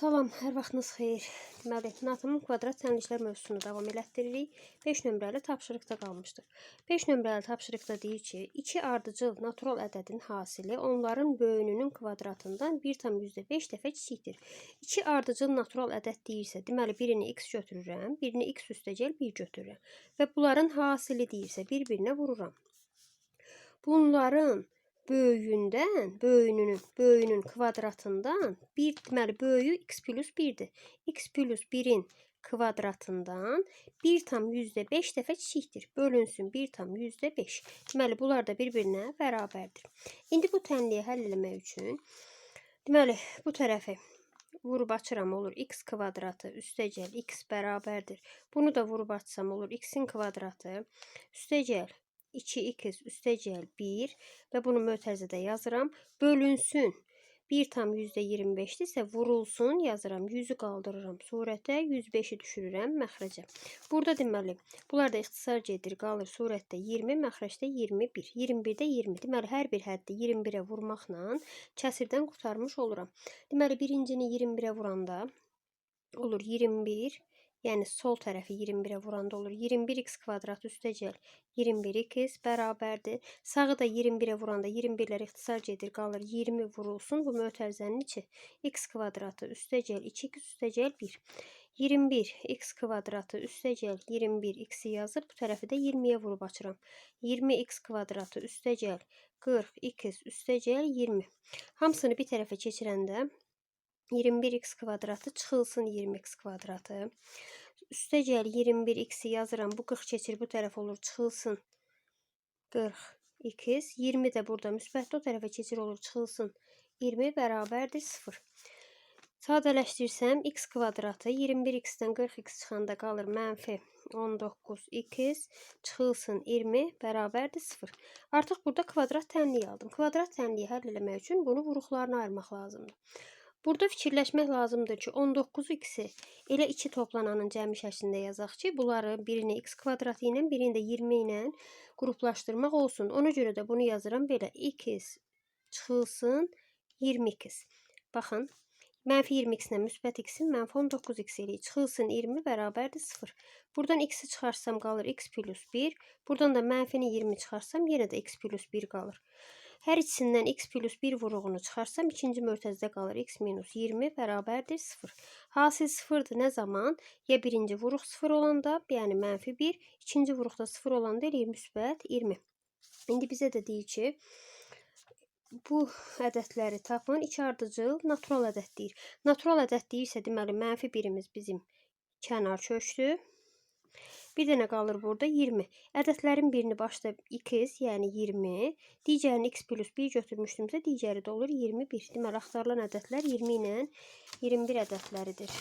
Salam, hər vaxtınız xeyir. Deməli, natımın kvadrat tənliklər mövzusunu davam elətdiririk. 5 nömrəli tapşırıqda qalmışdıq. 5 nömrəli tapşırıqda deyir ki, iki ardıcıl natural ədədin hasili onların böyününün kvadratından 1,5 dəfə kiçikdir. İki ardıcıl natural ədəd deyirsə, deməli birini x götürürəm, birini x üstəgəl 1 götürürəm və bunların hasili deyirsə, bir-birinə vururam. Bunların böyüyündən, böyününün, böyünün kvadratından bir deməli böyüyü x plus 1-dir. x plus 1-in kvadratından 1 tam yüzdə 5 dəfə kiçikdir. Bölünsün 1 tam yüzdə 5. Deməli bunlar da bir-birinə bərabərdir. İndi bu tənliyi həll etmək üçün deməli bu tərəfi vurub açıram olur x kvadratı üstəgəl x bərabərdir. Bunu da vurub açsam olur x-in kvadratı üstəgəl 2x üstəgəl 1 və bunu mötərizədə yazıram. Bölünsün 1 tam %25-dirsə vurulsun yazıram. 100-ü qaldırıram surətə, 105-i düşürürəm məxrəcə. Burada deməli, bunlar da ixtisar gedir, qalır surətdə 20, məxrəcdə 21. 21-də 20. Deməli, hər bir həddi 21-ə vurmaqla kəsirdən qurtarmış oluram. Deməli, birincini 21-ə vuranda olur 21 Yəni sol tərəfi 21-ə vuranda olur. 21x kvadrat üstəgəl 21x bərabərdir. Sağı da 21-ə vuranda 21-lər ixtisar gedir, qalır 20 vurulsun. Bu mötərizənin içi x kvadratı üstəgəl 2x üstəgəl 1. 21 x kvadratı üstəgəl 21 x-i yazıb bu tərəfi də 20-yə vurub açıram. 20 x kvadratı üstəgəl 40 x üstəgəl 20. Hamısını bir tərəfə keçirəndə 21x kvadratı çıxılsın 20x kvadratı. Üstə gəl 21x-i yazıram. Bu 40 keçir bu tərəf olur. Çıxılsın 40x. 20 də burada müsbətdə o tərəfə keçir olur. Çıxılsın 20 bərabərdir 0. Sadələşdirsəm x kvadratı 21x-dən 40x çıxanda qalır mənfi 19x çıxılsın 20 bərabərdir 0. Artıq burada kvadrat tənliyi aldım. Kvadrat tənliyi həll etmək üçün bunu vuruqlarına ayırmaq lazımdır. Burada fikirləşmək lazımdır ki, 19x-i elə iki toplananın cəmi şəklində yazaq ki, bunları birini x kvadratı ilə, birini də 20 ilə qruplaşdırmaq olsun. Ona görə də bunu yazıram belə. x çıxılsın 22x. Baxın, mənfi 20x ilə müsbət x-in mənfi 19x eləyir. Çıxılsın 20 bərabərdir 0. Buradan x-i çıxarsam qalır x plus 1. Buradan da mənfini 20 çıxarsam yenə də x plus 1 qalır. Hər ikisindən x plus 1 vuruğunu çıxarsam, ikinci mörtəzədə qalır x minus 20 bərabərdir 0. Hasil 0-dır nə zaman? Ya birinci vuruq 0 olanda, yəni mənfi 1, ikinci vuruqda 0 olanda eləyir müsbət 20. İndi bizə də deyir ki, bu ədədləri tapın. İki ardıcıl natural ədəd deyir. Natural ədəd deyirsə, deməli mənfi birimiz bizim kənar köşdür. Bir dənə qalır burada 20. Ədədlərin birini başda x, yəni 20, digərini x plus 1 götürmüşdümsə, digəri də olur 21. Deməli, axtarılan ədədlər 20 ilə 21 ədədləridir.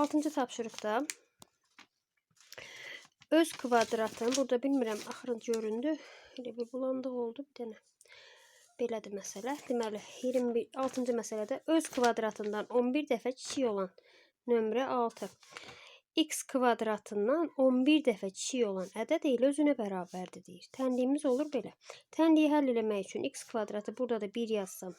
6-cı tapşırıqda öz kvadratın, burada bilmirəm, axırıncı göründü. Elə bir bulandıq oldu bir dənə. Belədir məsələ. Deməli, 21 6-cı məsələdə öz kvadratından 11 dəfə kiçik olan nömrə 6 x kvadratından 11 dəfə kiçik olan ədəd elə özünə bərabərdir deyir. Tənliyimiz olur belə. Tənliyi həll etmək üçün x kvadratı burada da 1 yazsam,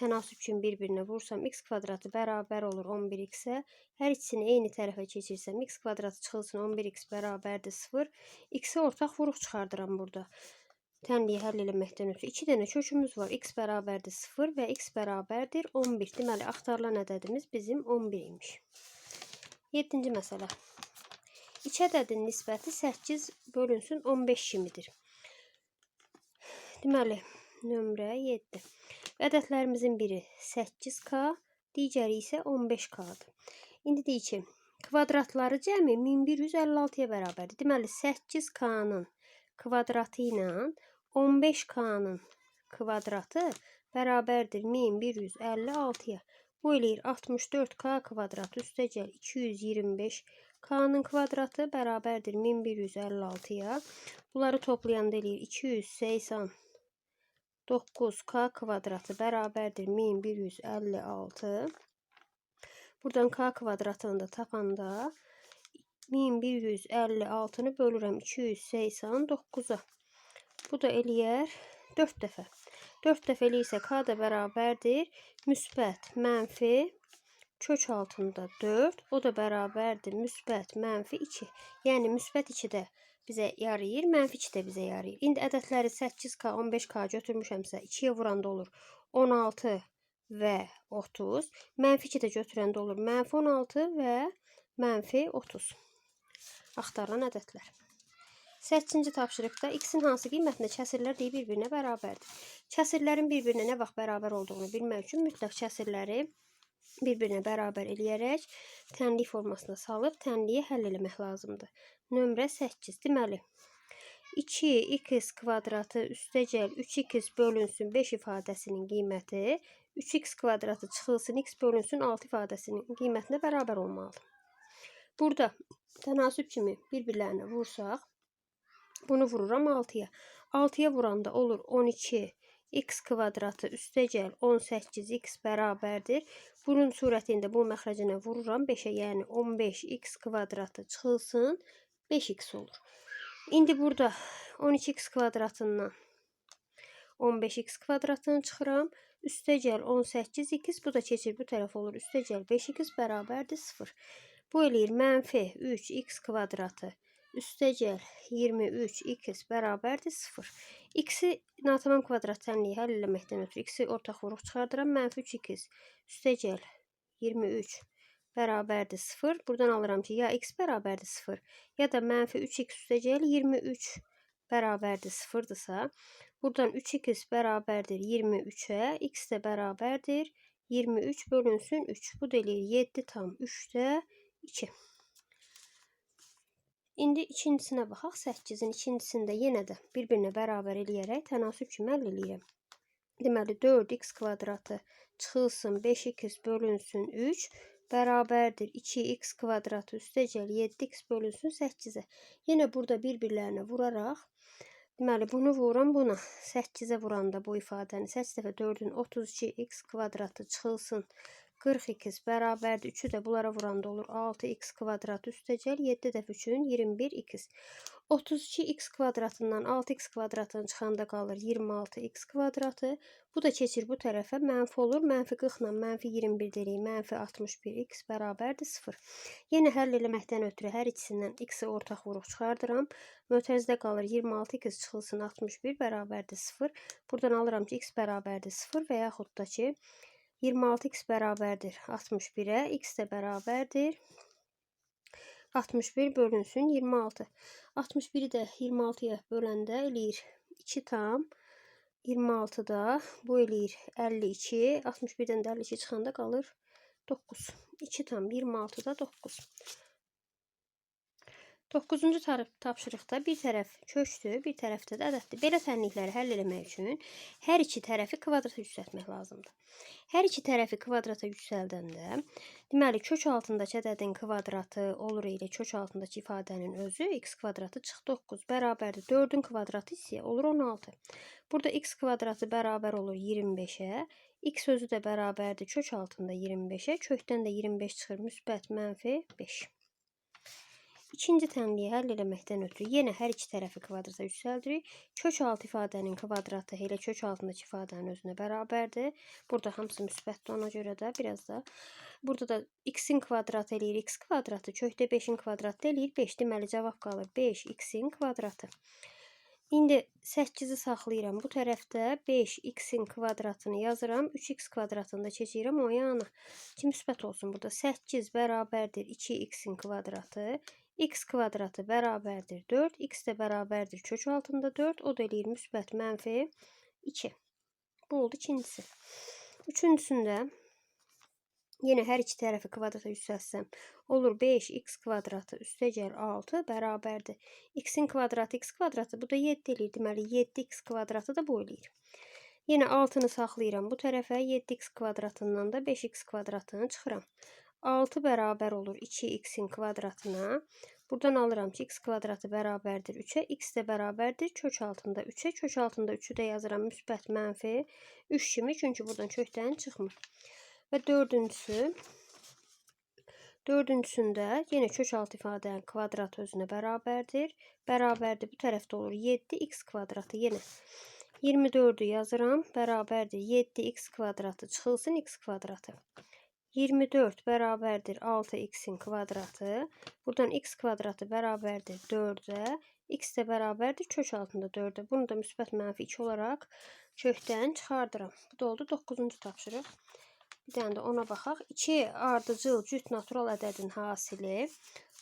tənasüb üçün bir-birinə vursam x kvadratı bərabər olur 11x-ə. Hər ikisini eyni tərəfə keçirsəm x kvadratı çıxılsın 11x bərabərdir 0. X-ə ortaq vuruq çıxardıram burada. Tənliyi həll etməkdən ötürü 2 dənə kökümüz var. x bərabərdir 0 və x bərabərdir 11. Deməli, axtarılan ədədimiz bizim 11 imiş. 7-ci məsələ. İki ədədin nisbəti 8 bölünsün 15 kimidir. Deməli, nömrə 7. Ədədlərimizin biri 8K, digəri isə 15K-dır. İndi deyək ki, kvadratları cəmi 1156-ya bərabərdir. Deməli, 8K-nın kvadratı ilə 15K-nın kvadratı bərabərdir 1156-ya. Bu eləyir 64k kvadrat üstəgəl 225 k-nın kvadratı bərabərdir 1156-ya. Bunları toplayanda eləyir 289k kvadratı bərabərdir 1156. Buradan k kvadratını da tapanda 1156-nı bölürəm 289-a. Bu da eləyər 4 dəfə. 4 dəfəlik isə k da bərabərdir müsbət mənfi kök altında 4. O da bərabərdir müsbət mənfi 2. Yəni müsbət 2 də bizə yarayır, mənfi 2 də bizə yarayır. İndi ədədləri 8K, 15K götürmüşəmsə 2-yə vuranda olur 16 və 30. Mənfi 2 də götürəndə olur mənfi 16 və mənfi 30. Axtarılan ədədlər. 8-ci tapşırıqda x-in hansı qiymətində kəsirlər deyib bir-birinə bərabərdir. Kəsirlərin bir-birinə nə vaxt bərabər olduğunu bilmək üçün mütləq kəsirləri bir-birinə bərabər eləyərək tənlik formasına salıb tənliyi həll eləmək lazımdır. Nömrə 8. Deməli 2x kvadratı üstəgəl 3x bölünsün 5 ifadəsinin qiyməti 3x kvadratı çıxılsın x bölünsün 6 ifadəsinin qiymətinə bərabər olmalıdır. Burada tənasüb kimi bir-birlərinə vursaq bunu vururam 6-ya. 6-ya vuranda olur 12 x kvadratı üstəgəl 18x bərabərdir. Bunun surətində bu məxrəcinə vururam 5-ə, yəni 15x kvadratı çıxılsın 5x olur. İndi burada 12x kvadratından 15x kvadratını çıxıram. Üstəgəl 18x, bu da keçir bu tərəf olur. Üstəgəl 5x bərabərdir 0. Bu eləyir mənfi 3x kvadratı üstəgəl 23 x bərabərdir 0. X-i natamam kvadrat tənliyi həll eləməkdən ötürü x-i ortaq vuruq çıxardıram. Mənfi 3x üstəgəl 23 bərabərdir 0. Buradan alıram ki, ya x bərabərdir 0, ya da mənfi 3x üstəgəl 23 bərabərdir 0-dırsa, buradan 3x bərabərdir 23-ə, x də bərabərdir 23 bölünsün 3. Bu da eləyir 7 tam 3-də 2. İndi ikincisinə baxaq. 8-in ikincisində yenə də bir-birinə bərabər eləyərək tənasüb kimi həll eləyirəm. Deməli 4x kvadratı çıxılsın 5x bölünsün 3 bərabərdir 2x kvadratı üstəgəl 7x bölünsün 8-ə. Yenə burada bir-birlərinə vuraraq Deməli, bunu vururam buna. 8-ə vuranda bu ifadəni 8 dəfə 4-ün 32x kvadratı çıxılsın 42 bərabərdir. 3-ü də bunlara vuranda olur 6x kvadrat üstəcəl 7 dəfə 3-ün 21x. 32x kvadratından 6x kvadratını çıxanda qalır 26x kvadratı. Bu da keçir bu tərəfə mənfi olur. Mənfi 40 ilə mənfi 21 deyirik. Mənfi 61x bərabərdir 0. Yenə həll eləməkdən ötürü hər ikisindən x-i ortaq vuruq çıxardıram. Mötərizdə qalır 26x çıxılsın 61 bərabərdir 0. Buradan alıram ki x bərabərdir 0 və yaxud da ki 26x bərabərdir 61-ə, x də bərabərdir 61 bölünsün 26. 61-i də 26-ya böləndə eləyir 2 tam 26-da bu eləyir 52. 61-dən də 52 çıxanda qalır 9. 2 tam 26-da 9. 9-cu tapşırıqda bir tərəf kökdür, bir tərəfdə də ədəddir. Belə tənlikləri həll etmək üçün hər iki tərəfi kvadrata yüksəltmək lazımdır. Hər iki tərəfi kvadrata yüksəldəndə, deməli kök altındakı ədədin kvadratı olur ilə kök altındakı ifadənin özü x kvadratı çıx 9 bərabərdir. 4-ün kvadratı isə olur 16. Burada x kvadratı bərabər olur 25-ə. X özü də bərabərdir kök altında 25-ə. Kökdən də 25 çıxır müsbət mənfi 5. İkinci tənliyi həll eləməkdən ötürü yenə hər iki tərəfi kvadrata yüksəldirik. Kök altı ifadənin kvadratı elə kök altındakı ifadənin özünə bərabərdir. Burada hamısı müsbətdir ona görə də biraz da burada da x-in kvadratı eləyir x kvadratı, kökdə 5-in kvadratı eləyir 5. Deməli cavab qalır 5x-in kvadratı. İndi 8-i saxlayıram. Bu tərəfdə 5x-in kvadratını yazıram. 3x kvadratını da keçirirəm o yana. Ki müsbət olsun burada. 8 bərabərdir 2x-in kvadratı x kvadratı bərabərdir 4, x də bərabərdir kök altında 4, o da eləyir müsbət mənfi 2. Bu oldu ikincisi. Üçüncüsündə yenə hər iki tərəfi kvadrata yüksəlsəm olur 5x kvadratı üstəgəl 6 bərabərdir. x-in kvadratı x kvadratı bu da 7 eləyir. Deməli 7x kvadratı da bu eləyir. Yenə 6-nı saxlayıram bu tərəfə 7x kvadratından da 5x kvadratını çıxıram. 6 bərabər olur 2x-in kvadratına. Buradan alıram ki, x kvadratı bərabərdir 3-ə, x də bərabərdir kök altında 3-ə. Kök altında 3-ü də yazıram müsbət mənfi 3 kimi, çünki buradan kökdən çıxmır. Və dördüncüsü, dördüncüsündə yenə kök altı ifadənin kvadratı özünə bərabərdir. Bərabərdir, bu tərəfdə olur 7x kvadratı yenə. 24-ü yazıram, bərabərdir 7x kvadratı çıxılsın x kvadratı. 24 bərabərdir 6x-in kvadratı. Buradan x kvadratı bərabərdir 4-ə. x də bərabərdir kök altında 4-ə. Bunu da müsbət mənfi 2 olaraq kökdən çıxardıram. Bu da oldu 9-cu tapşırıq. Bir dənə də ona baxaq. 2 ardıcıl cüt natural ədədin hasili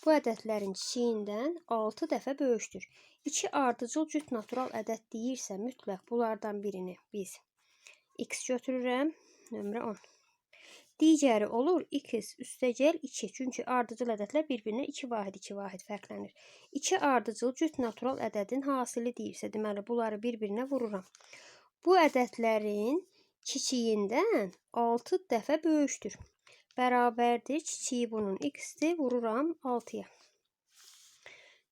bu ədədlərin kiçiyindən 6 dəfə böyükdür. 2 ardıcıl cüt natural ədəd deyirsə, mütləq bunlardan birini biz x götürürəm. Nömrə 10. Digəri olur x üstəgəl 2. Çünki ardıcıl ədədlər bir-birinə 2 vahid 2 vahid fərqlənir. 2 ardıcıl cüt natural ədədin hasili deyirsə, deməli bunları bir-birinə vururam. Bu ədədlərin kiçiyindən 6 dəfə böyükdür. Bərabərdir kiçiyi bunun x-dir, vururam 6-ya.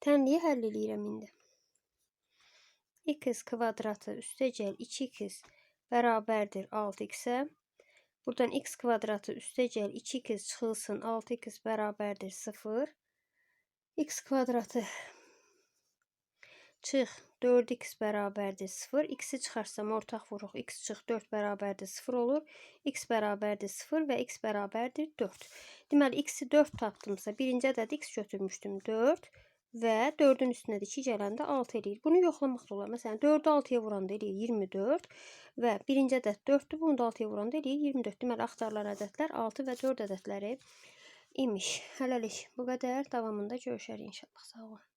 Tənliyi həll eləyirəm indi. x kvadratı üstəgəl 2x bərabərdir 6x-ə. Buradan x kvadratı üstəgəl 2x çıxılsın 6x bərabərdir 0. x kvadratı çıx 4x bərabərdir 0. x-i çıxarsam ortaq vuruq. x çıx 4 bərabərdir 0 olur. x bərabərdir 0 və x bərabərdir 4. Deməli x-i 4 tapdımsa birinci ədəd x götürmüşdüm 4 və 4-ün üstünə də 2 gələndə 6 eləyir. Bunu yoxlamaq da olar. Məsələn 4-ü 6-ya vuranda eləyir 24 və birinci ədəd 4-dür. Bunu da 6-ya vuranda eləyir 24. Deməli axtarılan ədədlər 6 və 4 ədədləri imiş. Hələlik bu qədər. Davamında görüşərik inşallah. Sağ olun.